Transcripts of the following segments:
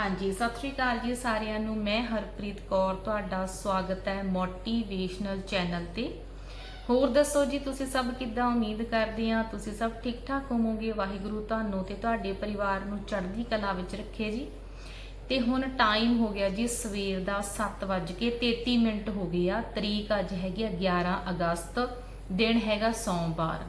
ਹਾਂਜੀ, ਸਤਿ ਸ਼੍ਰੀ ਅਕਾਲ ਜੀ ਸਾਰਿਆਂ ਨੂੰ। ਮੈਂ ਹਰਪ੍ਰੀਤ ਕੌਰ, ਤੁਹਾਡਾ ਸਵਾਗਤ ਹੈ ਮੋਟੀਵੇਸ਼ਨਲ ਚੈਨਲ ਤੇ। ਹੋਰ ਦੱਸੋ ਜੀ, ਤੁਸੀਂ ਸਭ ਕਿੱਦਾਂ? ਉਮੀਦ ਕਰਦੇ ਆ ਤੁਸੀਂ ਸਭ ਠੀਕ ਠਾਕ ਹੋਵੋਗੇ। ਵਾਹਿਗੁਰੂ ਤੁਹਾਨੂੰ ਤੇ ਤੁਹਾਡੇ ਪਰਿਵਾਰ ਨੂੰ ਚੜ੍ਹਦੀ ਕਲਾ ਵਿੱਚ ਰੱਖੇ ਜੀ। ਤੇ ਹੁਣ ਟਾਈਮ ਹੋ ਗਿਆ ਜੀ ਸਵੇਰ ਦਾ 7:33 ਮਿੰਟ ਹੋ ਗਏ ਆ। ਤਰੀਕ ਅੱਜ ਹੈਗੀ ਆ 11 ਅਗਸਤ। ਦਿਨ ਹੈਗਾ ਸੋਮਵਾਰ।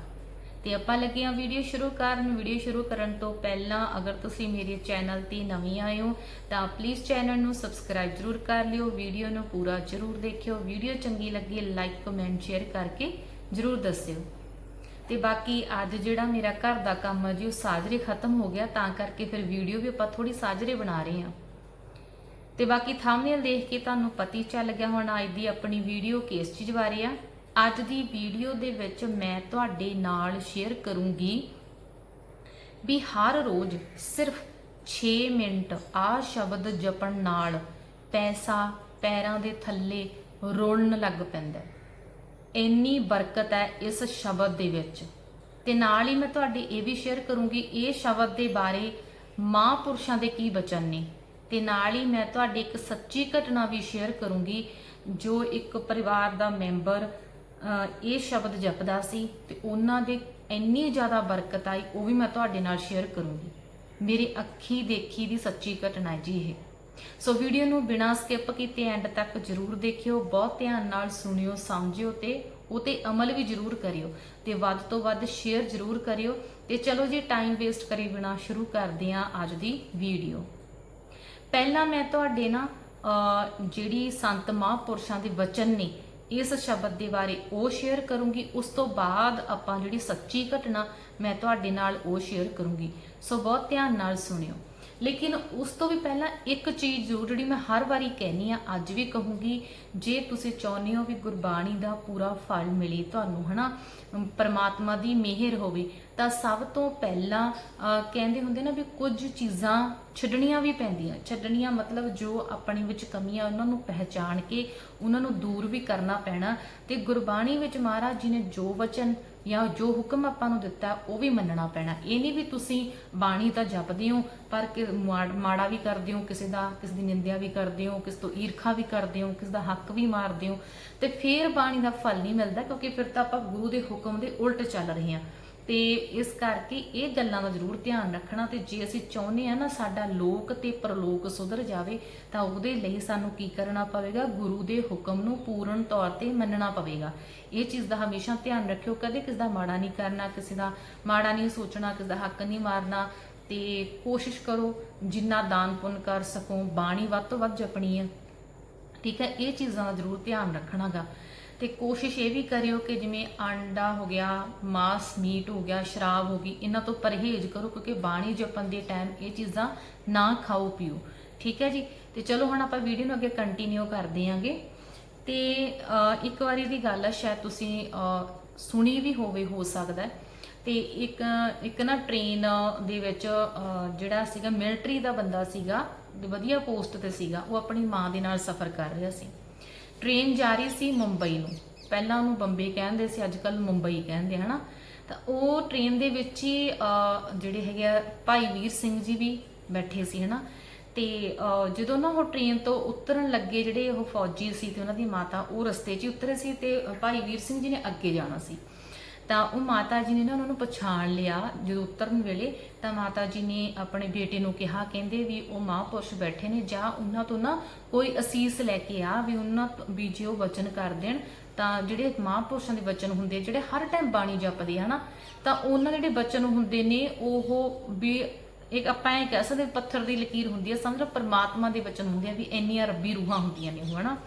ਤੇ ਆਪਾਂ ਲੱਗੇ ਆ ਵੀਡੀਓ ਸ਼ੁਰੂ ਕਰਨ। ਵੀਡੀਓ ਸ਼ੁਰੂ ਕਰਨ ਤੋਂ ਪਹਿਲਾਂ ਅਗਰ ਤੁਸੀਂ ਮੇਰੇ ਚੈਨਲ ਤੇ ਨਵੇਂ ਆਏ ਹੋ, ਤਾਂ ਪਲੀਜ਼ ਚੈਨਲ ਨੂੰ ਸਬਸਕ੍ਰਾਈਬ ਜ਼ਰੂਰ ਕਰ ਲਿਓ। ਵੀਡੀਓ ਨੂੰ ਪੂਰਾ ਜ਼ਰੂਰ ਦੇਖਿਓ। ਵੀਡੀਓ ਚੰਗੀ ਲੱਗੀ ਲਾਈਕ ਕਮੈਂਟ ਸ਼ੇਅਰ ਕਰਕੇ ਜ਼ਰੂਰ ਦੱਸਿਓ। ਤੇ ਬਾਕੀ ਅੱਜ ਜਿਹੜਾ ਮੇਰਾ ਘਰ ਦਾ ਕੰਮ ਹੈ ਜੀ, ਉਹ ਸਾਜਰੇ ਖਤਮ ਹੋ ਗਿਆ। ਤਾਂ ਕਰਕੇ ਫਿਰ ਵੀਡੀਓ ਵੀ ਆਪਾਂ ਥੋੜੀ ਸਾਜਰੇ ਬਣਾ ਰਹੇ ਹਾਂ। ਤੇ ਬਾਕੀ ਥੰਬਨੇਲ ਦੇਖ ਕੇ ਤੁਹਾਨੂੰ ਪਤੀ ਚੱਲ ਗਿਆ ਹੁਣ, ਅੱਜ ਦੀ ਆਪਣੀ ਵੀਡੀਓ ਕਿਸ ਚੀਜ਼ ਬਾਰੇ ਆ। ਅੱਜ ਦੀ ਵੀਡੀਓ ਦੇ ਵਿੱਚ ਮੈਂ ਤੁਹਾਡੇ ਨਾਲ ਸ਼ੇਅਰ ਕਰੂੰਗੀ ਵੀ ਹਰ ਰੋਜ਼ ਸਿਰਫ 6 ਮਿੰਟ ਆ ਸ਼ਬਦ ਜਪਣ ਨਾਲ ਪੈਸਾ ਪੈਰਾਂ ਦੇ ਥੱਲੇ ਰੋਲਣ ਲੱਗ ਪੈਂਦਾ ਇੰਨੀ ਬਰਕਤ ਹੈ ਇਸ ਸ਼ਬਦ ਦੇ ਵਿੱਚ। ਤੇ ਨਾਲ ਹੀ ਮੈਂ ਤੁਹਾਡੇ ਇਹ ਵੀ ਸ਼ੇਅਰ ਕਰੂੰਗੀ ਇਹ ਸ਼ਬਦ ਦੇ ਬਾਰੇ ਮਹਾਂਪੁਰਸ਼ਾਂ ਦੇ ਕੀ ਬਚਨ ਨੇ। ਤੇ ਨਾਲ ਹੀ ਮੈਂ ਤੁਹਾਡੇ ਇੱਕ ਸੱਚੀ ਘਟਨਾ ਵੀ ਸ਼ੇਅਰ ਕਰੂੰਗੀ ਜੋ ਇੱਕ ਪਰਿਵਾਰ ਦਾ ਮੈਂਬਰ ਇਹ ਸ਼ਬਦ ਜਪਦਾ ਸੀ ਤੇ ਉਹਨਾਂ ਦੇ ਇੰਨੀ ਜ਼ਿਆਦਾ ਬਰਕਤ ਆਈ, ਉਹ ਵੀ ਮੈਂ ਤੁਹਾਡੇ ਨਾਲ ਸ਼ੇਅਰ ਕਰੂੰਗੀ। ਮੇਰੇ ਅੱਖੀ ਦੇਖੀ ਦੀ ਸੱਚੀ ਘਟਨਾ ਹੈ ਜੀ ਇਹ। ਸੋ ਵੀਡੀਓ ਨੂੰ ਬਿਨਾਂ ਸਕਿਪ ਕੀਤੇ ਐਂਡ ਤੱਕ ਜਰੂਰ ਦੇਖਿਓ, ਬਹੁਤ ਧਿਆਨ ਨਾਲ ਸੁਣਿਓ, ਸਮਝਿਓ ਤੇ ਉਹ ਤੇ ਅਮਲ ਵੀ ਜਰੂਰ ਕਰਿਓ ਤੇ ਵੱਧ ਤੋਂ ਵੱਧ ਸ਼ੇਅਰ ਜਰੂਰ ਕਰਿਓ ਤੇ ਚਲੋ ਜੀ ਟਾਈਮ ਵੇਸਟ ਕਰੀ ਬਿਨਾਂ ਸ਼ੁਰੂ ਕਰਦੇ ਹਾਂ ਅੱਜ ਦੀ ਵੀਡੀਓ ਪਹਿਲਾਂ ਮੈਂ ਤੁਹਾਡੇ ਨਾ ਜਿਹੜੀ ਸੰਤ ਮਹਾਂਪੁਰਸ਼ਾਂ ਦੇ ਵਚਨ ਨੇ ਇਸ ਸ਼ਬਦ ਦੇ ਬਾਰੇ ਉਹ ਸ਼ੇਅਰ ਕਰੂੰਗੀ, ਉਸ ਤੋਂ ਬਾਅਦ ਆਪਾਂ ਜਿਹੜੀ ਸੱਚੀ ਘਟਨਾ ਮੈਂ ਤੁਹਾਡੇ ਨਾਲ ਉਹ ਸ਼ੇਅਰ ਕਰੂੰਗੀ। ਸੋ ਬਹੁਤ ਧਿਆਨ ਨਾਲ ਸੁਣਿਓ। ਲੇਕਿਨ ਉਸ ਤੋਂ ਵੀ ਪਹਿਲਾਂ ਇੱਕ ਚੀਜ਼ ਜ਼ਰੂਰ ਜਿਹੜੀ ਮੈਂ ਹਰ ਵਾਰੀ ਕਹਿਨੀ ਆ, ਅੱਜ ਵੀ ਕਹੂੰਗੀ, ਜੇ ਤੁਸੀਂ ਚਾਹੁੰਦੇ ਹੋ ਵੀ ਗੁਰਬਾਣੀ ਦਾ ਪੂਰਾ ਫਲ ਮਿਲੇ ਤੁਹਾਨੂੰ, ਹਨਾ, ਅਮ ਪਰਮਾਤਮਾ ਦੀ ਮਿਹਰ ਹੋਵੇ, ਤਾਂ ਸਭ ਤੋਂ ਪਹਿਲਾਂ ਕਹਿੰਦੇ ਹੁੰਦੇ ਨਾ ਵੀ ਕੁਝ ਚੀਜ਼ਾਂ ਛੱਡਣੀਆਂ ਵੀ ਪੈਂਦੀਆਂ। ਛੱਡਣੀਆਂ ਮਤਲਬ ਜੋ ਆਪਣੇ ਵਿੱਚ ਕਮੀਆਂ ਉਹਨਾਂ ਨੂੰ ਪਹਿਚਾਣ ਕੇ ਉਹਨਾਂ ਨੂੰ ਦੂਰ ਵੀ ਕਰਨਾ ਪੈਣਾ। ਤੇ ਗੁਰਬਾਣੀ ਵਿੱਚ ਮਹਾਰਾਜ ਜੀ ਨੇ ਜੋ ਵਚਨ ਜਾਂ ਜੋ ਹੁਕਮ ਆਪਾਂ ਨੂੰ ਦਿੱਤਾ, ਉਹ ਵੀ ਮੰਨਣਾ ਪੈਣਾ। ਇਹ ਨਹੀਂ ਵੀ ਤੁਸੀਂ ਬਾਣੀ ਤਾਂ ਜਪਦੇ ਹੋ, ਪਰ ਮਾੜਾ ਵੀ ਕਰਦੇ ਹੋ, ਕਿਸੇ ਦਾ, ਕਿਸੇ ਦੀ ਨਿੰਦਿਆ ਵੀ ਕਰਦੇ ਹੋ, ਕਿਸੇ ਤੋਂ ਈਰਖਾ ਵੀ ਕਰਦੇ ਹੋ, ਕਿਸੇ ਦਾ ਹੱਕ ਵੀ ਮਾਰਦੇ ਹੋ, ਤੇ ਫਿਰ ਬਾਣੀ ਦਾ ਫਲ ਨਹੀਂ ਮਿਲਦਾ, ਕਿਉਂਕਿ ਫਿਰ ਤਾਂ ਆਪਾਂ ਗੁਰੂ ਦੇ ਹੁਕਮ ਦੇ ਉਲਟ ਚੱਲ ਰਹੇ ਹਾਂ। ਤੇ ਇਸ ਕਰਕੇ ਇਹ ਗੱਲਾਂ ਦਾ ਜ਼ਰੂਰ ਧਿਆਨ ਰੱਖਣਾ ਤੇ ਜੇ ਅਸੀਂ ਚਾਹੁੰਦੇ ਆ ਨਾ ਸਾਡਾ ਲੋਕ ਤੇ ਪਰਲੋਕ ਸੁਧਰ ਜਾਵੇ ਤਾਂ ਉਹਦੇ ਲਈ ਸਾਨੂੰ ਕੀ ਕਰਨਾ ਪਵੇਗਾ? ਗੁਰੂ ਦੇ ਹੁਕਮ ਨੂੰ ਪੂਰਨ ਤੌਰ ਤੇ ਮੰਨਣਾ ਪਵੇਗਾ। ਇਹ ਚੀਜ਼ ਦਾ ਹਮੇਸ਼ਾ ਧਿਆਨ ਰੱਖਿਓ, ਕਦੇ ਕਿਸੇ ਦਾ ਮਾੜਾ ਨਹੀਂ ਕਰਨਾ, ਕਿਸੇ ਦਾ ਮਾੜਾ ਨਹੀਂ ਸੋਚਣਾ, ਕਿਸੇ ਦਾ ਹੱਕ ਨਹੀਂ ਮਾਰਨਾ ਤੇ ਕੋਸ਼ਿਸ਼ ਕਰੋ ਜਿੰਨਾ ਦਾਨ ਪੁੰਨ ਕਰ ਸਕੋ, ਬਾਣੀ ਵੱਧ ਤੋਂ ਵੱਧ ਜਪਣੀ ਹੈ। ਠੀਕ ਹੈ, ਇਹ ਚੀਜ਼ਾਂ ਦਾ ਜ਼ਰੂਰ ਧਿਆਨ ਰੱਖਣਾਗਾ। ਤੇ ਕੋਸ਼ਿਸ਼ ਇਹ ਵੀ ਕਰਿਓ ਕਿ ਜਿਵੇਂ ਆਂਡਾ ਹੋ ਗਿਆ, ਮਾਸ, ਮੀਟ ਹੋ ਗਿਆ, ਸ਼ਰਾਬ ਹੋ ਗਈ, ਇਹਨਾਂ ਤੋਂ ਪਰਹੇਜ਼ ਕਰੋ ਕਿਉਂਕਿ ਬਾਣੀ ਜਪਣ ਦੇ ਟਾਈਮ ਇਹ ਚੀਜ਼ਾਂ ਨਾ ਖਾਓ, ਪੀਓ। ਠੀਕ ਹੈ ਜੀ? ਤੇ ਚਲੋ ਹੁਣ ਆਪਾਂ ਵੀਡੀਓ ਨੂੰ ਅੱਗੇ ਕੰਟੀਨਿਊ ਕਰਦੇ ਆਂਗੇ। ਤੇ ਇੱਕ ਵਾਰੀ ਦੀ ਗੱਲ ਹੈ ਸ਼ਾਇਦ ਤੁਸੀਂ ਸੁਣੀ ਵੀ ਹੋਵੇ, ਹੋ ਸਕਦਾ ਹੈ। ਤੇ ਇੱਕ ਇੱਕ ਨਾ ਟ੍ਰੇਨ ਦੇ ਵਿੱਚ ਜਿਹੜਾ ਸੀਗਾ ਮਿਲਟਰੀ ਦਾ ਬੰਦਾ ਸੀਗਾ, ਵਧੀਆ ਪੋਸਟ ਤੇ ਸੀਗਾ, ਉਹ ਆਪਣੀ ਮਾਂ ਦੇ ਨਾਲ ਸਫ਼ਰ ਕਰ ਰਿਹਾ ਸੀ। ਟ੍ਰੇਨ ਜਾ ਰਹੀ ਸੀ ਮੁੰਬਈ ਨੂੰ। ਪਹਿਲਾਂ ਉਹਨੂੰ ਬੰਬੇ ਕਹਿੰਦੇ ਸੀ ਅੱਜ ਕੱਲ ਮੁੰਬਈ ਕਹਿੰਦੇ ਹਨਾ? ਤਾਂ ਉਹ ਟ੍ਰੇਨ ਦੇ ਵਿੱਚ ਹੀ ਜਿਹੜੇ ਹੈਗੇ ਆ ਭਾਈ ਵੀਰ ਸਿੰਘ ਜੀ ਵੀ ਬੈਠੇ ਸੀ ਹਨਾ? ਤੇ ਅਹ, ਜਦੋਂ ਨਾ ਉਹ ਟ੍ਰੇਨ ਤੋਂ ਉਤਰਨ ਲੱਗੇ ਜਿਹੜੇ ਉਹ ਫੌਜੀ ਸੀ ਤੇ ਉਹਨਾਂ ਦੀ ਮਾਤਾ ਉਹ ਰਸਤੇ 'ਚ ਹੀ ਉਤਰੇ ਸੀ ਤੇ ਭਾਈ ਵੀਰ ਸਿੰਘ ਜੀ ਨੇ ਅੱਗੇ ਜਾਣਾ ਸੀ। ਤਾਂ ਉਹ ਮਾਤਾ ਜੀ ਨੇ ਨਾ ਉਹਨਾਂ ਨੂੰ ਪਛਾਣ ਲਿਆ ਜਦੋਂ ਉਤਰਨ ਵੇਲੇ, ਤਾਂ ਮਾਤਾ ਜੀ ਨੇ ਆਪਣੇ ਬੇਟੇ ਨੂੰ ਕਿਹਾ, ਕਹਿੰਦੇ ਵੀ ਉਹ ਮਹਾਂਪੁਰਸ਼ ਬੈਠੇ ਨੇ, ਜਾਂ ਉਹਨਾਂ ਤੋਂ ਨਾ ਕੋਈ ਅਸੀਸ ਲੈ ਕੇ ਆ, ਵੀ ਉਹਨਾਂ ਵੀ ਜੇ ਉਹ ਵਚਨ ਕਰ ਦੇਣ, ਤਾਂ ਜਿਹੜੇ ਮਹਾਂਪੁਰਸ਼ਾਂ ਦੇ ਵਚਨ ਹੁੰਦੇ, ਜਿਹੜੇ ਹਰ ਟਾਈਮ ਬਾਣੀ ਜਪਦੇ ਆ ਹਨਾ? ਤਾਂ ਉਹਨਾਂ ਦੇ ਜਿਹੜੇ ਵਚਨ ਹੁੰਦੇ ਨੇ, ਉਹ ਵੀ ਇੱਕ ਆਪਾਂ ਇਹ ਕਹਿ ਸਕਦੇ ਪੱਥਰ ਦੀ ਲਕੀਰ ਹੁੰਦੀ ਹੈ, ਸਮਝ ਲਓ, ਪਰਮਾਤਮਾ ਦੇ ਵਚਨ ਹੁੰਦੇ ਆ, ਵੀ ਇੰਨੀਆਂ ਰੱਬੀ ਰੂਹਾਂ ਹੁੰਦੀਆਂ ਨੇ ਉਹ, ਹਨਾ?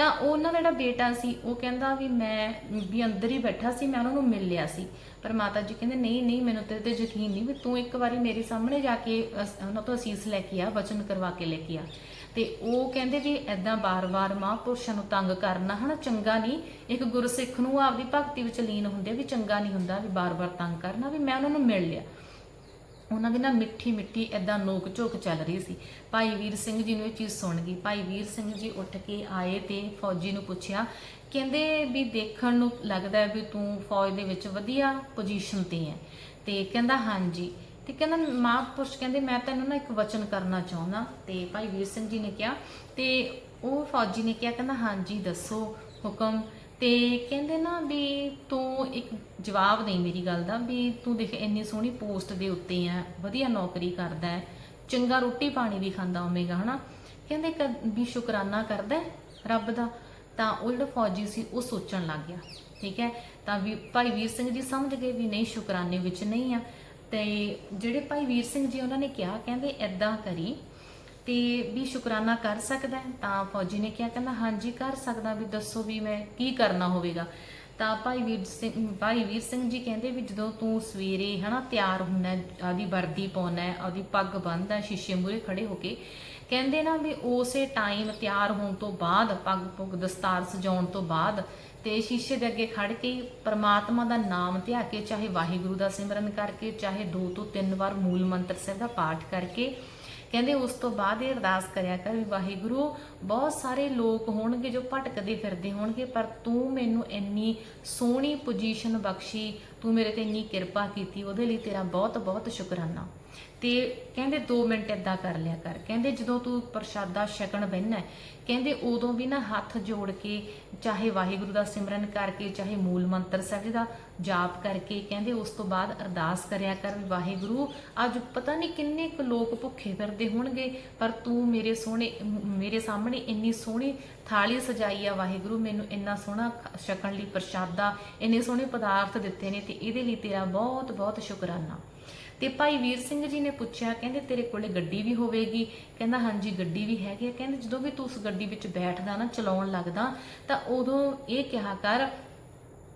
ਤਾਂ ਉਹਨਾਂ ਦਾ ਜਿਹੜਾ ਬੇਟਾ ਸੀ, ਉਹ ਕਹਿੰਦਾ ਵੀ ਮੈਂ ਵੀ ਅੰਦਰ ਹੀ ਬੈਠਾ ਸੀ, ਮੈਂ ਉਹਨਾਂ ਨੂੰ ਮਿਲ ਲਿਆ ਸੀ। ਪਰ ਮਾਤਾ ਜੀ ਕਹਿੰਦੇ, ਨਹੀਂ ਨਹੀਂ, ਮੈਨੂੰ ਤੇਰੇ ਤੇ ਯਕੀਨ ਨਹੀਂ ਵੀ ਤੂੰ ਇੱਕ ਵਾਰੀ ਮੇਰੇ ਸਾਹਮਣੇ ਜਾ ਕੇ ਅਸ- ਉਹਨਾਂ ਤੋਂ ਅਸੀਸ ਲੈ ਕੇ ਆ, ਵਚਨ ਕਰਵਾ ਕੇ ਲੈ ਕੇ ਆ। ਤੇ ਉਹ ਕਹਿੰਦੇ ਵੀ ਐਦਾਂ ਬਾਰ-ਬਾਰ ਮਹਾਂਪੁਰਸ਼ਾਂ ਨੂੰ ਤੰਗ ਕਰਨਾ, ਹਨਾ, ਚੰਗਾ ਨਹੀਂ। ਇੱਕ ਗੁਰਸਿੱਖ ਨੂੰ ਆਪਦੀ ਭਗਤੀ ਵਿੱਚ ਲੀਨ ਹੁੰਦੇ ਵੀ ਚੰਗਾ ਨਹੀਂ ਹੁੰਦਾ, ਵੀ ਬਾਰ-ਬਾਰ ਤੰਗ ਕਰਨਾ, ਵੀ ਮੈਂ ਉਹਨਾਂ ਨੂੰ ਮਿਲ ਲਿਆ। ਉਹਨਾਂ ਦੀ ਨਾ ਮਿੱਠੀ ਮਿੱਠੀ ਐਦਾਂ ਨੋਕ ਝੋਕ ਚੱਲ ਰਹੀ ਸੀ। ਭਾਈ ਵੀਰ ਸਿੰਘ ਜੀ ਨੂੰ ਇਹ ਚੀਜ਼ ਸੁਣ ਗਈ। ਭਾਈ ਵੀਰ ਸਿੰਘ ਜੀ ਉੱਠ ਕੇ ਆਏ ਤੇ ਫੌਜੀ ਨੂੰ ਪੁੱਛਿਆ, ਕਹਿੰਦੇ ਵੀ ਦੇਖਣ ਨੂੰ ਲੱਗਦਾ ਵੀ ਤੂੰ ਫੌਜ ਦੇ ਵਿੱਚ ਵਧੀਆ ਪੋਜੀਸ਼ਨ ਤੇ ਹੈ। ਤੇ ਕਹਿੰਦਾ, ਹਾਂਜੀ। ਤੇ ਕਹਿੰਦਾ, ਮਹਾਂਪੁਰਸ਼ ਕਹਿੰਦੇ, ਮੈਂ ਤੈਨੂੰ ਨਾ ਇੱਕ ਵਚਨ ਕਰਨਾ ਚਾਹੁੰਦਾ। ਤੇ ਭਾਈ ਵੀਰ ਸਿੰਘ ਜੀ ਨੇ ਕਿਹਾ, ਤੇ ਉਹ ਫੌਜੀ ਨੇ ਕਿਹਾ, ਕਹਿੰਦਾ, ਹਾਂਜੀ, ਦੱਸੋ ਹੁਕਮ। ਤੇ ਕਹਿੰਦੇ ਨਾ ਵੀ ਤੂੰ ਇੱਕ ਜਵਾਬ ਦੇ ਮੇਰੀ ਗੱਲ ਦਾ ਵੀ ਤੂੰ ਦੇਖ ਇੰਨੀ ਸੋਹਣੀ ਪੋਸਟ ਦੇ ਉੱਤੇ ਆ ਵਧੀਆ ਨੌਕਰੀ ਕਰਦਾ ਹੈ ਚੰਗਾ ਰੋਟੀ ਪਾਣੀ ਵੀ ਖਾਂਦਾ ਹੋਵੇਗਾ, ਹਨਾ? ਕਹਿੰਦੇ ਕਦ- ਵੀ ਸ਼ੁਕਰਾਨਾ ਕਰਦਾ ਰੱਬ ਦਾ, ਤਾਂ ਉਹ ਜਿਹੜਾ ਫੌਜੀ ਸੀ ਉਹ ਸੋਚਣ ਲੱਗ ਗਿਆ, ਠੀਕ ਹੈ ਤਾਂ ਵੀ ਭਾਈ ਵੀਰ ਸਿੰਘ ਜੀ ਸਮਝ ਗਏ ਵੀ ਨਹੀਂ ਸ਼ੁਕਰਾਨੇ ਵਿੱਚ ਨਹੀਂ ਆ, ਤੇ ਜਿਹੜੇ ਭਾਈ ਵੀਰ ਸਿੰਘ ਜੀ ਉਹਨਾਂ ਨੇ ਕਿਹਾ, ਕਹਿੰਦੇ ਐਦਾਂ ਕਰੀ ਤੇ ਵੀ ਸ਼ੁਕਰਾਨਾ ਕਰ ਸਕਦਾ ਤਾਂ ਫੌਜੀ ਨੇ ਕਿਹਾ, ਕਹਿੰਦਾ, ਹਾਂਜੀ, ਕਰ ਸਕਦਾ ਵੀ ਦੱਸੋ ਵੀ ਮੈਂ ਕੀ ਕਰਨਾ ਹੋਵੇਗਾ? ਤਾਂ ਭਾਈ ਵੀਰ ਸਿੰਘ, ਭਾਈ ਵੀਰ ਸਿੰਘ ਜੀ ਕਹਿੰਦੇ ਵੀ ਜਦੋਂ ਤੂੰ ਸਵੇਰੇ, ਹਨਾ, ਤਿਆਰ ਹੁੰਦਾ, ਆਦੀ ਵਰਦੀ ਪਾਉਣਾ ਹੈ ਆਦੀ ਪੱਗ ਬੰਨ੍ਹਦਾ, ਸ਼ੀਸ਼ੇ ਮੂਹਰੇ ਖੜੇ ਹੋ ਕੇ, ਕਹਿੰਦੇ ਨਾ ਵੀ ਉਸੇ ਟਾਈਮ ਤਿਆਰ ਹੋਣ ਤੋਂ ਬਾਅਦ, ਪੱਗ ਪੁੱਗ ਦਸਤਾਰ ਸਜਾਉਣ ਤੋਂ ਬਾਅਦ ਤੇ ਸ਼ੀਸ਼ੇ ਦੇ ਅੱਗੇ ਖੜ ਕੇ ਪਰਮਾਤਮਾ ਦਾ ਨਾਮ ਧਿਆ ਕੇ, ਚਾਹੇ ਵਾਹਿਗੁਰੂ ਦਾ ਸਿਮਰਨ ਕਰਕੇ, ਚਾਹੇ ਦੋ ਤੋਂ ਤਿੰਨ ਵਾਰ ਮੂਲ ਮੰਤਰ ਸਾਹਿਬ ਦਾ ਪਾਠ ਕਰਕੇ ਕਹਿੰਦੇ ਉਸ ਤੋਂ ਬਾਅਦ ਇਹ ਅਰਦਾਸ ਕਰਿਆ ਕਰ ਵੀ ਵਾਹਿਗੁਰੂ, ਬਹੁਤ ਸਾਰੇ ਲੋਕ ਹੋਣਗੇ ਜੋ ਭਟਕਦੇ ਫਿਰਦੇ ਹੋਣਗੇ, ਪਰ ਤੂੰ ਮੈਨੂੰ ਇੰਨੀ ਸੋਹਣੀ ਪੋਜੀਸ਼ਨ ਬਖਸ਼ੀ, ਤੂੰ ਮੇਰੇ ਤੇ ਇੰਨੀ ਕਿਰਪਾ ਕੀਤੀ, ਉਹਦੇ ਲਈ ਤੇਰਾ ਬਹੁਤ ਬਹੁਤ ਸ਼ੁਕਰਾਨਾ। ਤੇ ਕਹਿੰਦੇ 2 ਮਿੰਟ ਏਦਾਂ ਕਰ ਲਿਆ ਕਰ। ਕਹਿੰਦੇ ਜਦੋਂ ਤੂੰ ਪ੍ਰਸ਼ਾਦਾ ਛਕਣ ਬਹਿਨਾ ਕਹਿੰਦੇ ਉਦੋਂ ਵੀ ਨਾ ਹੱਥ ਜੋੜ ਕੇ ਚਾਹੇ ਵਾਹਿਗੁਰੂ ਦਾ ਸਿਮਰਨ ਕਰਕੇ, ਚਾਹੇ ਮੂਲ ਮੰਤਰ ਸਾਹਿਬ ਦਾ ਜਾਪ ਕਰਕੇ, ਕਹਿੰਦੇ ਉਸ ਤੋਂ ਬਾਅਦ ਅਰਦਾਸ ਕਰਿਆ ਕਰ ਵੀ ਵਾਹਿਗੁਰੂ, ਅੱਜ ਪਤਾ ਨਹੀਂ ਕਿੰਨੇ ਕੁ ਲੋਕ ਭੁੱਖੇ ਫਿਰਦੇ ਹੋਣਗੇ, ਪਰ ਤੂੰ ਮੇਰੇ ਸੋਹਣੇ, ਮੇਰੇ ਸਾਹਮਣੇ ਇੰਨੀ ਸੋਹਣੀ ਥਾਲੀ ਸਜਾਈ ਆ ਵਾਹਿਗੁਰੂ, ਮੈਨੂੰ ਇੰਨਾ ਸੋਹਣਾ ਖ- ਛਕਣ ਲਈ ਪ੍ਰਸ਼ਾਦਾ, ਇੰਨੇ ਸੋਹਣੇ ਪਦਾਰਥ ਦਿੱਤੇ ਨੇ ਤੇ ਇਹਦੇ ਲਈ ਤੇਰਾ ਬਹੁਤ ਬਹੁਤ ਸ਼ੁਕਰਾਨਾ। ਤੇ ਭਾਈ ਵੀਰ ਸਿੰਘ ਜੀ ਨੇ ਪੁੱਛਿਆ, ਕਹਿੰਦੇ ਤੇਰੇ ਕੋਲੇ ਗੱਡੀ ਵੀ ਹੋਵੇਗੀ। ਕਹਿੰਦਾ, ਹਾਂਜੀ, ਗੱਡੀ ਵੀ ਹੈਗੀ ਆ। ਕਹਿੰਦੇ, ਜਦੋਂ ਵੀ ਤੂੰ ਉਸ ਗੱਡੀ ਵਿੱਚ ਬੈਠਦਾ ਨਾ, ਚਲਾਉਣ ਲੱਗਦਾ, ਤਾਂ ਉਦੋਂ ਇਹ ਕਿਹਾ ਕਰ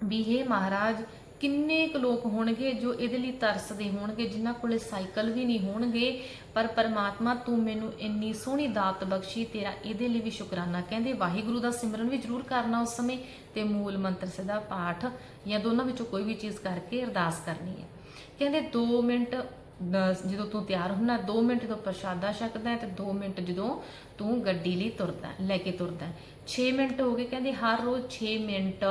ਵੀ ਇਹ ਮਹਾਰਾਜ, ਕਿੰਨੇ ਕੁ ਲੋਕ ਹੋਣਗੇ ਜੋ ਇਹਦੇ ਲਈ ਤਰਸਦੇ ਹੋਣਗੇ, ਜਿਨ੍ਹਾਂ ਕੋਲੇ ਸਾਈਕਲ ਵੀ ਨਹੀਂ ਹੋਣਗੇ, ਪਰ ਪਰਮਾਤਮਾ ਤੂੰ ਮੈਨੂੰ ਇੰਨੀ ਸੋਹਣੀ ਦਾਤ ਬਖਸ਼ੀ, ਤੇਰਾ ਇਹਦੇ ਲਈ ਵੀ ਸ਼ੁਕਰਾਨਾ। ਕਹਿੰਦੇ, ਵਾਹਿਗੁਰੂ ਦਾ ਸਿਮਰਨ ਵੀ ਜ਼ਰੂਰ ਕਰਨਾ ਉਸ ਸਮੇਂ, ਤੇ ਮੂਲ ਮੰਤਰ ਸਦਾ ਪਾਠ, ਜਾਂ ਦੋਨਾਂ ਵਿੱਚੋਂ ਕੋਈ ਵੀ ਚੀਜ਼ ਕਰਕੇ ਅਰਦਾਸ ਕਰਨੀ ਹੈ। ਕਹਿੰਦੇ 2 ਮਿੰਟ ਦ- ਜਦੋਂ ਤੂੰ ਤਿਆਰ ਹੁੰਦਾ 2 ਮਿੰਟ ਤੋਂ ਪ੍ਰਸ਼ਾਦਾ ਛਕਦਾ ਹੈ ਤੇ 2 ਮਿੰਟ ਜਦੋਂ ਤੂੰ ਗੱਡੀ ਲਈ ਤੁਰਦਾ ਹੈ, ਲੈ ਕੇ ਤੁਰਦਾ 6 ਮਿੰਟ ਹੋ ਗਏ ਕਹਿੰਦੇ ਹਰ ਰੋਜ਼ 6 ਮਿੰਟ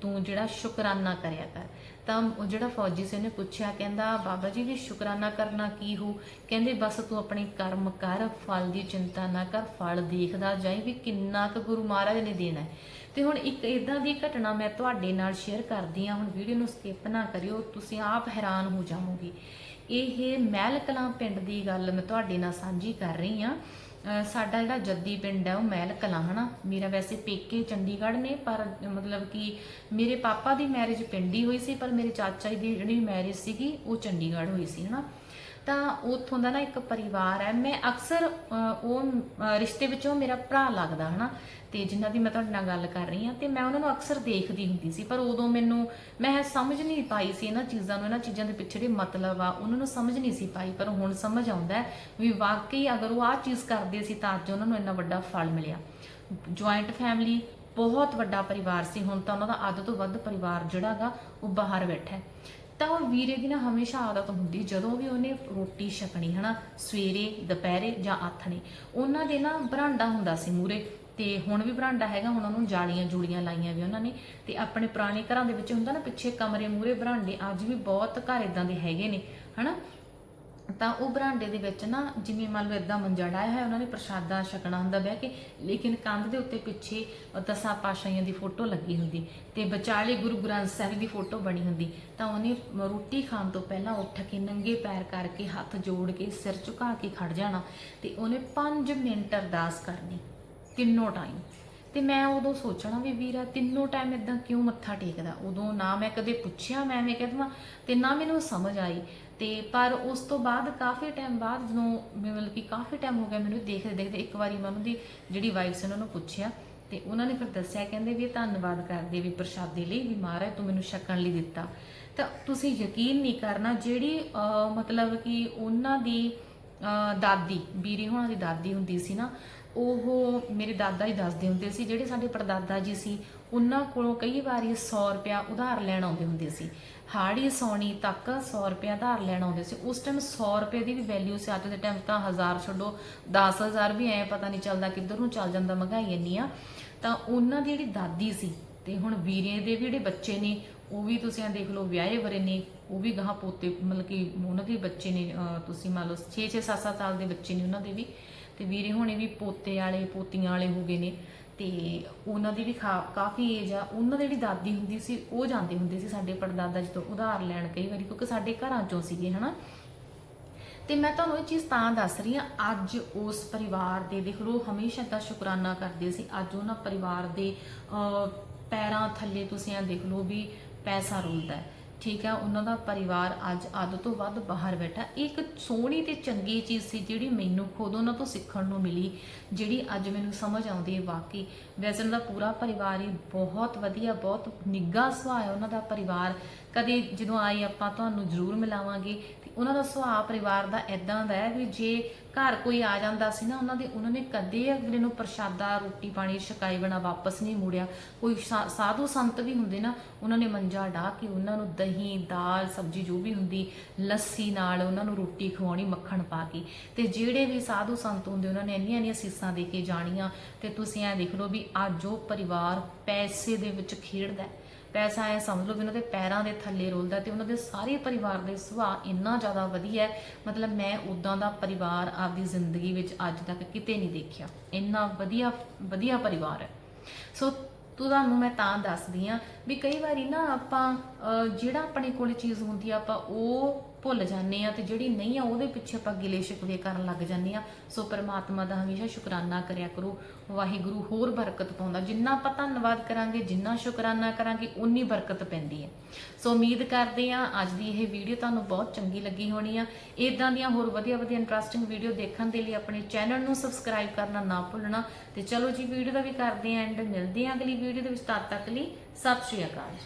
ਤੂੰ ਜਿਹੜਾ ਸ਼ੁਕਰਾਨਾ ਕਰਿਆ ਕਰ। ਤਾਂ ਉਹ ਜਿਹੜਾ ਫੌਜੀ ਸੀ ਉਹਨੇ ਪੁੱਛਿਆ ਕਹਿੰਦਾ ਬਾਬਾ ਜੀ ਵੀ ਸ਼ੁਕਰਾਨਾ ਕਰਨਾ ਕੀ ਹੋ? ਕਹਿੰਦੇ ਬਸ ਤੂੰ ਆਪਣੇ ਕਰਮ ਕਰ ਫਲ ਦੀ ਚਿੰਤਾ ਨਾ ਕਰ ਫਲ ਦੇਖਦਾ ਜਾਈ ਵੀ ਕਿੰਨਾ ਕੁ ਗੁਰੂ ਮਹਾਰਾਜ ਨੇ ਦੇਣਾ ਹੈ। ਤੇ ਹੁਣ ਇੱਕ ਇਦਾਂ ਦੀ ਘਟਨਾ ਮੈਂ ਤੁਹਾਡੇ ਨਾਲ ਸ਼ੇਅਰ ਕਰਦੀ ਹਾਂ ਹੁਣ ਵੀਡੀਓ ਨੂੰ ਸਕਿਪ ਨਾ ਕਰਿਓ ਤੁਸੀਂ ਆਪ ਹੈਰਾਨ ਹੋ ਜਾਵੋਗੇ। ਇਹ ਮਹਿਲ ਕਲਾਂ ਪਿੰਡ ਦੀ ਗੱਲ ਮੈਂ ਤੁਹਾਡੇ ਨਾਲ ਸਾਂਝੀ ਕਰ ਰਹੀ ਹਾਂ। ਸਾਡਾ ਜਿਹੜਾ ਜੱਦੀ ਪਿੰਡ ਹੈ, ਉਹ ਮਹਿਲ ਕਲਾਂ ਹਨਾ? ਮੇਰਾ ਵੈਸੇ ਪੇਕੇ ਚੰਡੀਗੜ੍ਹ ਨੇ, ਪਰ ਮਤਲਬ ਕਿ ਮੇਰੇ ਪਾਪਾ ਦੀ ਮੈਰਿਜ ਪਿੰਡ ਹੀ ਹੋਈ ਸੀ, ਪਰ ਮੇਰੇ ਚਾਚਾ ਜੀ ਦੀ ਜਿਹੜੀ ਮੈਰਿਜ ਸੀਗੀ, ਉਹ ਚੰਡੀਗੜ੍ਹ ਹੋਈ ਸੀ, ਹਨਾ? ਤਾਂ ਉੱਥੋਂ ਦਾ ਨਾ ਇੱਕ ਪਰਿਵਾਰ ਹੈ। ਮੈਂ ਅਕਸਰ ਉਹ ਰਿਸ਼ਤੇ ਵਿੱਚੋਂ ਮੇਰਾ ਭਰਾ ਲੱਗਦਾ, ਹਨਾ? ਤੇ ਜਿਨ੍ਹਾਂ ਦੀ ਮੈਂ ਤੁਹਾਡੇ ਨਾਲ ਗੱਲ ਕਰ ਰਹੀ ਹਾਂ, ਤੇ ਮੈਂ ਉਹਨਾਂ ਨੂੰ ਅਕਸਰ ਦੇਖਦੀ ਹੁੰਦੀ ਸੀ, ਪਰ ਉਦੋਂ ਮੈਨੂੰ, ਮੈਂ ਸਮਝ ਨਹੀਂ ਪਾਈ ਸੀ ਇਹਨਾਂ ਚੀਜ਼ਾਂ ਨੂੰ, ਇਹਨਾਂ ਚੀਜ਼ਾਂ ਦੇ ਪਿੱਛੇ ਦੇ ਮਤਲਬ ਆ, ਉਹਨਾਂ ਨੂੰ ਸਮਝ ਨਹੀਂ ਸੀ ਪਾਈ, ਪਰ ਹੁਣ ਸਮਝ ਆਉਂਦਾ ਵੀ ਵਾਕਈ ਅਗਰ ਉਹ ਆਹ ਚੀਜ਼ ਕਰਦੇ ਸੀ ਤਾਂ ਅੱਜ ਉਹਨਾਂ ਨੂੰ ਇੰਨਾ ਵੱਡਾ ਫਲ ਮਿਲਿਆ। ਜੁਆਇੰਟ ਫੈਮਿਲੀ, ਬਹੁਤ ਵੱਡਾ ਪਰਿਵਾਰ ਸੀ, ਹੁਣ ਤਾਂ ਉਹਨਾਂ ਦਾ ਅੱਧ ਤੋਂ ਵੱਧ ਪਰਿਵਾਰ ਜਿਹੜਾਗਾ ਉਹ ਬਾਹਰ ਬੈਠਾ ਹੈ। ਤਾਂ ਉਹ ਵੀਰੇ ਦੀ ਨਾ ਹਮੇਸ਼ਾ ਆਦਤ ਹੁੰਦੀ ਜਦੋਂ ਵੀ ਉਹਨੇ ਰੋਟੀ ਛਕਣੀ, ਹਨਾ, ਸਵੇਰੇ, ਦੁਪਹਿਰੇ ਜਾਂ ਆਥਣੇ, ਉਹਨਾਂ ਦੇ ਨਾ ਬਰਾਂਡਾ ਹੁੰਦਾ ਸੀ ਮੂਰੇ ਤੇ ਹੁਣ ਵੀ ਬਰਾਂਡਾ ਹੈਗਾ, ਹੁਣ ਉਹਨੂੰ ਜਾਲੀਆਂ ਜੂੜੀਆਂ ਲਾਈਆਂ ਵੀ ਉਹਨਾਂ ਨੇ, ਤੇ ਆਪਣੇ ਪੁਰਾਣੇ ਘਰਾਂ ਦੇ ਵਿੱਚ ਹੁੰਦਾ ਨਾ, ਪਿੱਛੇ ਕਮਰੇ ਮੂਰੇ ਬਰਾਂਡੇ, ਅੱਜ ਵੀ ਬਹੁਤ ਘਰ ਇਦਾਂ ਦੇ ਹੈਗੇ ਨੇ, ਹਨਾ ਤਾਂ ਉਹ ਬਰਾਂਡੇ ਦੇ ਵਿੱਚ ਨਾ ਜਿਵੇਂ ਮੰਨ ਲਓ ਇਦਾਂ ਮੰਜਾ ਡਾਇਆ ਹੈ ਉਹਨਾਂ ਨੇ ਪ੍ਰਸ਼ਾਦਾ ਛਕਣਾ ਹੁੰਦਾ ਬਹਿ ਕੇ ਲੇਕਿਨ ਕੰਧ ਦੇ ਉੱਤੇ ਪਿੱਛੇ ਅ, ਦਸਾਂ ਪਾਸ਼ਾਈਆਂ ਦੀ ਫੋਟੋ ਲੱਗੀ ਹੁੰਦੀ ਤੇ ਵਿਚਾਲੇ ਗੁਰੂ ਗ੍ਰੰਥ ਸਾਹਿਬ ਦੀ ਫੋਟੋ ਬਣੀ ਹੁੰਦੀ। ਤਾਂ ਉਹਨੇ ਰੋਟੀ ਖਾਣ ਤੋਂ ਪਹਿਲਾਂ ਉੱਠ ਕੇ ਨੰਗੇ ਪੈਰ ਕਰਕੇ ਹੱਥ ਜੋੜ ਕੇ ਸਿਰ ਝੁਕਾ ਕੇ ਖੜ ਜਾਣਾ ਤੇ ਉਹਨੇ 5 ਮਿੰਟ ਅਰਦਾਸ ਕਰਨੀ ਤਿੰਨੋਂ ਟਾਈਮ ਤੇ ਮੈਂ ਉਦੋਂ ਸੋਚਣਾ ਵੀ ਵੀਰਾ ਤਿੰਨੋਂ ਟਾਈਮ ਇਦਾਂ ਕਿਉਂ ਮੱਥਾ ਟੇਕਦਾ? ਉਦੋਂ ਨਾ ਮੈਂ ਕਦੇ ਪੁੱਛਿਆ ਮੈਂ ਐਵੇਂ ਕਹਿੰਦਾ ਤੇ ਨਾ ਮੈਨੂੰ ਸਮਝ ਆਈ। ਤੇ ਪਰ ਉਸ ਤੋਂ ਬਾਅਦ ਕਾਫੀ ਟਾਈਮ ਬਾਅਦ ਜਦੋਂ ਮਤਲਬ ਕਿ ਕਾਫੀ ਟਾਈਮ ਹੋ ਗਿਆ ਮੈਨੂੰ ਦੇਖਦੇ ਦੇਖਦੇ ਇੱਕ ਵਾਰੀ ਮੈਂ ਉਹਨਾਂ ਦੀ ਜਿਹੜੀ ਵਾਈਫ ਸੀ ਉਹਨਾਂ ਨੂੰ ਪੁੱਛਿਆ ਤੇ ਉਹਨਾਂ ਨੇ ਫਿਰ ਦੱਸਿਆ ਕਹਿੰਦੇ ਵੀ ਇਹ ਧੰਨਵਾਦ ਕਰਦੇ ਵੀ ਪ੍ਰਸ਼ਾਦੇ ਲਈ ਵੀ ਮਹਾਰਾਜ ਤੂੰ ਮੈਨੂੰ ਛਕਣ ਲਈ ਦਿੱਤਾ। ਤਾਂ ਤੁਸੀਂ ਯਕੀਨ ਨਹੀਂ ਕਰਨਾ ਜਿਹੜੀ ਮਤਲਬ ਕਿ ਉਹਨਾਂ ਦੀ ਦਾਦੀ ਬੀਰੀ ਹੋਣਾ ਦੀ ਦਾਦੀ ਹੁੰਦੀ ਸੀ ਨਾ, ਉਹ ਮੇਰੇ ਦਾਦਾ ਹੀ ਦੱਸਦੇ ਹੁੰਦੇ ਸੀ, ਜਿਹੜੇ ਸਾਡੇ ਪੜਦਾਦਾ ਜੀ ਸੀ ਉਹਨਾਂ ਕੋਲੋਂ ਕਈ ਵਾਰੀ 100 ਰੁਪਿਆ ਉਧਾਰ ਲੈਣ ਆਉਂਦੇ ਹੁੰਦੇ ਸੀ। ਹਾੜੀ ਸੌਣੀ ਤੱਕ 100 ਰੁਪਿਆ ਉਧਾਰ ਲੈਣ ਆਉਂਦੇ ਸੀ। ਉਸ ਟਾਈਮ 100 ਰੁਪਏ ਦੀ ਵੀ ਵੈਲਿਊ ਸੀ। ਅੱਜ ਦੇ ਟਾਈਮ ਤਾਂ 1000 ਛੱਡੋ 10000 ਵੀ ਐ ਪਤਾ ਨਹੀਂ ਚੱਲਦਾ ਕਿੱਧਰ ਨੂੰ ਚੱਲ ਜਾਂਦਾ, ਮਹਿੰਗਾਈ ਇੰਨੀ ਆ। ਤਾਂ ਉਹਨਾਂ ਦੀ ਜਿਹੜੀ ਦਾਦੀ ਸੀ ਤੇ ਹੁਣ ਵੀਰੇ ਦੇ ਵੀ ਜਿਹੜੇ ਬੱਚੇ ਨੇ, ਉਹ ਵੀ ਤੁਸੀਂ ਆ ਦੇਖ ਲਓ ਵਿਆਹੇ ਵਰੇ ਨੇ, ਉਹ ਵੀ ਗਾਹਾਂ ਪੋਤੇ ਮਤਲਬ ਕਿ ਉਹਨਾਂ ਦੇ ਬੱਚੇ ਨੇ ਤੁਸੀਂ ਮੰਨ ਲਓ 6 6 7 7 ਸਾਲ ਦੇ ਬੱਚੇ ਨੇ ਉਹਨਾਂ ਦੇ ਵੀ। ਤੇ ਵੀਰੇ ਹੋਣੇ ਵੀ ਪੋਤੇ ਵਾਲੇ, ਪੋਤੀਆਂ ਵਾਲੇ ਹੋ ਗਏ ਨੇ। ਤੇ ਉਹਨਾਂ ਦੀ ਵੀ ਕਾਫੀ ਏਜ ਆ ਉਹਨਾਂ ਦੀ ਜਿਹੜੀ ਦਾਦੀ ਹੁੰਦੀ ਸੀ ਉਹ ਜਾਂਦੇ ਹੁੰਦੇ ਸੀ ਸਾਡੇ ਪੜਦਾਦਾ ਜੀ ਤੋਂ ਉਧਾਰ ਲੈਣ ਕਈ ਵਾਰੀ ਕਿਉਂਕਿ ਸਾਡੇ ਘਰਾਂ ਚੋਂ ਸੀਗੇ ਹਨਾ। ਤੇ ਮੈਂ ਤੁਹਾਨੂੰ ਇਹ ਚੀਜ਼ ਤਾਂ ਦੱਸ ਰਹੀ ਹਾਂ ਅੱਜ ਉਸ ਪਰਿਵਾਰ ਦੇ ਦੇਖ ਲਓ ਹਮੇਸ਼ਾ ਦਾ ਸ਼ੁਕਰਾਨਾ ਕਰਦੇ ਸੀ ਅੱਜ ਉਹਨਾਂ ਪਰਿਵਾਰ ਦੇ ਅਹ, ਪੈਰਾਂ ਥੱਲੇ ਤੁਸੀਂ ਇਹ ਦੇਖ ਲਓ ਵੀ ਪੈਸਾ ਰੁਲਦਾ ਹੈ। ਠੀਕ ਹੈ, ਉਹਨਾਂ ਦਾ ਪਰਿਵਾਰ ਅੱਜ ਅੱਧ ਤੋਂ ਵੱਧ ਬਾਹਰ ਬੈਠਾ ਇਹ ਇੱਕ ਸੋਹਣੀ ਤੇ ਚੰਗੀ ਚੀਜ਼ ਸੀ ਜਿਹੜੀ ਮੈਨੂੰ ਖੁਦ ਉਹਨਾਂ ਤੋਂ ਸਿੱਖਣ ਨੂੰ ਮਿਲੀ, ਜਿਹੜੀ ਅੱਜ ਮੈਨੂੰ ਸਮਝ ਆਉਂਦੀ ਹੈ ਵਾਕਈ। ਵੈਸੇ ਉਹਨਾਂ ਦਾ ਪੂਰਾ ਪਰਿਵਾਰ ਹੀ ਬਹੁਤ ਵਧੀਆ, ਬਹੁਤ ਨਿੱਘਾ ਸੁਭਾਅ ਹੈ ਉਹਨਾਂ ਦਾ ਪਰਿਵਾਰ। ਕਦੇ ਜਦੋਂ ਆਏ ਆਪਾਂ ਤੁਹਾਨੂੰ ਜ਼ਰੂਰ ਮਿਲਾਵਾਂਗੇ ਤੇ ਉਹਨਾਂ ਦਾ ਸੁਭਾਅ ਪਰਿਵਾਰ ਦਾ ਐਦਾਂ ਦਾ ਹੈ ਵੀ ਜੇ ਘਰ ਕੋਈ ਆ ਜਾਂਦਾ ਸੀ ਨਾ, ਉਹਨਾਂ ਦੇ, ਉਹਨਾਂ ਨੇ ਕਦੇ ਅਗਲੇ ਨੂੰ ਪ੍ਰਸ਼ਾਦਾ, ਰੋਟੀ ਪਾਣੀ, ਛਕਾਈ ਬਣਾ ਵਾਪਸ ਨਹੀਂ ਮੁੜਿਆ। ਕੋਈ ਸਾ- ਸਾਧੂ ਸੰਤ ਵੀ ਹੁੰਦੇ ਨਾ, ਉਹਨਾਂ ਨੇ ਮੰਜਾ ਢਾ ਕੇ ਉਹਨਾਂ ਨੂੰ ਦਹੀਂ, ਦਾਲ, ਸਬਜ਼ੀ ਜੋ ਵੀ ਹੁੰਦੀ, ਲੱਸੀ ਨਾਲ ਉਹਨਾਂ ਨੂੰ ਰੋਟੀ ਖਵਾਉਣੀ, ਮੱਖਣ ਪਾ ਕੇ। ਤੇ ਜਿਹੜੇ ਵੀ ਸਾਧੂ ਸੰਤ ਹੁੰਦੇ, ਉਹਨਾਂ ਨੇ ਇੰਨੀਆਂ ਇੰਨੀਆਂ ਸੀਸਾਂ ਦੇ ਕੇ ਜਾਣੀਆਂ ਤੇ ਤੁਸੀਂ ਐ ਦੇਖ ਲਓ ਵੀ ਅੱਜ ਉਹ ਪਰਿਵਾਰ ਪੈਸੇ ਦੇ ਵਿੱਚ ਖੇਡਦਾ ਹੈ। ਪੈਸਾ ਐ ਸਮਝ ਲਓ ਵੀ ਉਹਨਾਂ ਦੇ ਪੈਰਾਂ ਦੇ ਥੱਲੇ ਰੁਲਦਾ ਤੇ ਉਹਨਾਂ ਦੇ ਸਾਰੇ ਪਰਿਵਾਰ ਦੇ ਸੁਭਾਅ ਇੰਨਾ ਜ਼ਿਆਦਾ ਵਧੀਆ ਹੈ। ਮਤਲਬ ਮੈਂ ਉਦਾਂ ਦਾ ਪਰਿਵਾਰ ਆਪਦੀ ਜ਼ਿੰਦਗੀ ਵਿੱਚ ਅੱਜ ਤੱਕ ਕਿਤੇ ਨਹੀਂ ਦੇਖਿਆ। ਇੰਨਾ ਵਧੀਆ ਵਧੀਆ ਪਰਿਵਾਰ ਹੈ। ਸੋ ਤੁਹਾਨੂੰ ਮੈਂ ਤਾਂ ਦੱਸਦੀ ਆ ਵੀ ਕਈ ਵਾਰੀ ਨਾ ਆਪਾਂ ਅਹ, ਜਿਹੜਾ ਆਪਣੇ ਕੋਲ ਚੀਜ਼ ਹੁੰਦੀ ਆ ਆਪਾਂ ਉਹ ਭੁੱਲ ਜਾਂਦੇ ਆ ਤੇ ਜਿਹੜੀ ਨਹੀਂ ਆ ਉਹਦੇ ਪਿੱਛੇ ਆਪਾਂ ਗਿਲੇ ਸ਼ਿਕਵੇ ਕਰਨ ਲੱਗ ਜਾਂਦੇ ਆ। ਸੋ ਪਰਮਾਤਮਾ ਦਾ ਹਮੇਸ਼ਾ ਸ਼ੁਕਰਾਨਾ ਕਰਿਆ ਕਰੋ। ਵਾਹਿਗੁਰੂ ਹੋਰ ਬਰਕਤ ਪਾਉਂਦਾ। ਜਿੰਨਾ ਆਪਾਂ ਧੰਨਵਾਦ ਕਰਾਂਗੇ, ਜਿੰਨਾ ਸ਼ੁਕਰਾਨਾ ਕਰਾਂਗੇ ਉਨੀ ਬਰਕਤ ਪੈਂਦੀ ਹੈ। ਸੋ ਉਮੀਦ ਕਰਦੇ ਆ ਅੱਜ ਦੀ ਇਹ ਵੀਡੀਓ ਤੁਹਾਨੂੰ ਬਹੁਤ ਚੰਗੀ ਲੱਗੀ ਹੋਣੀ ਆ। ਇਦਾਂ ਦੀਆਂ ਹੋਰ ਵਧੀਆ ਵਧੀਆ ਇੰਟਰਸਟਿੰਗ ਵੀਡੀਓ ਦੇਖਣ ਦੇ ਲਈ ਆਪਣੇ ਚੈਨਲ ਨੂੰ ਸਬਸਕ੍ਰਾਈਬ ਕਰਨਾ ਨਾ ਭੁੱਲਣਾ। ਤੇ ਚਲੋ ਜੀ ਵੀਡੀਓ ਦਾ ਵੀ ਕਰਦੇ ਆਂ ਐਂਡ ਮਿਲਦੇ ਆਂ ਅਗਲੀ ਵੀਡੀਓ ਦੇ ਵਿੱਚ। ਤਦ ਤੱਕ ਲਈ ਸਤਿ ਸ਼੍ਰੀ ਅਕਾਲ।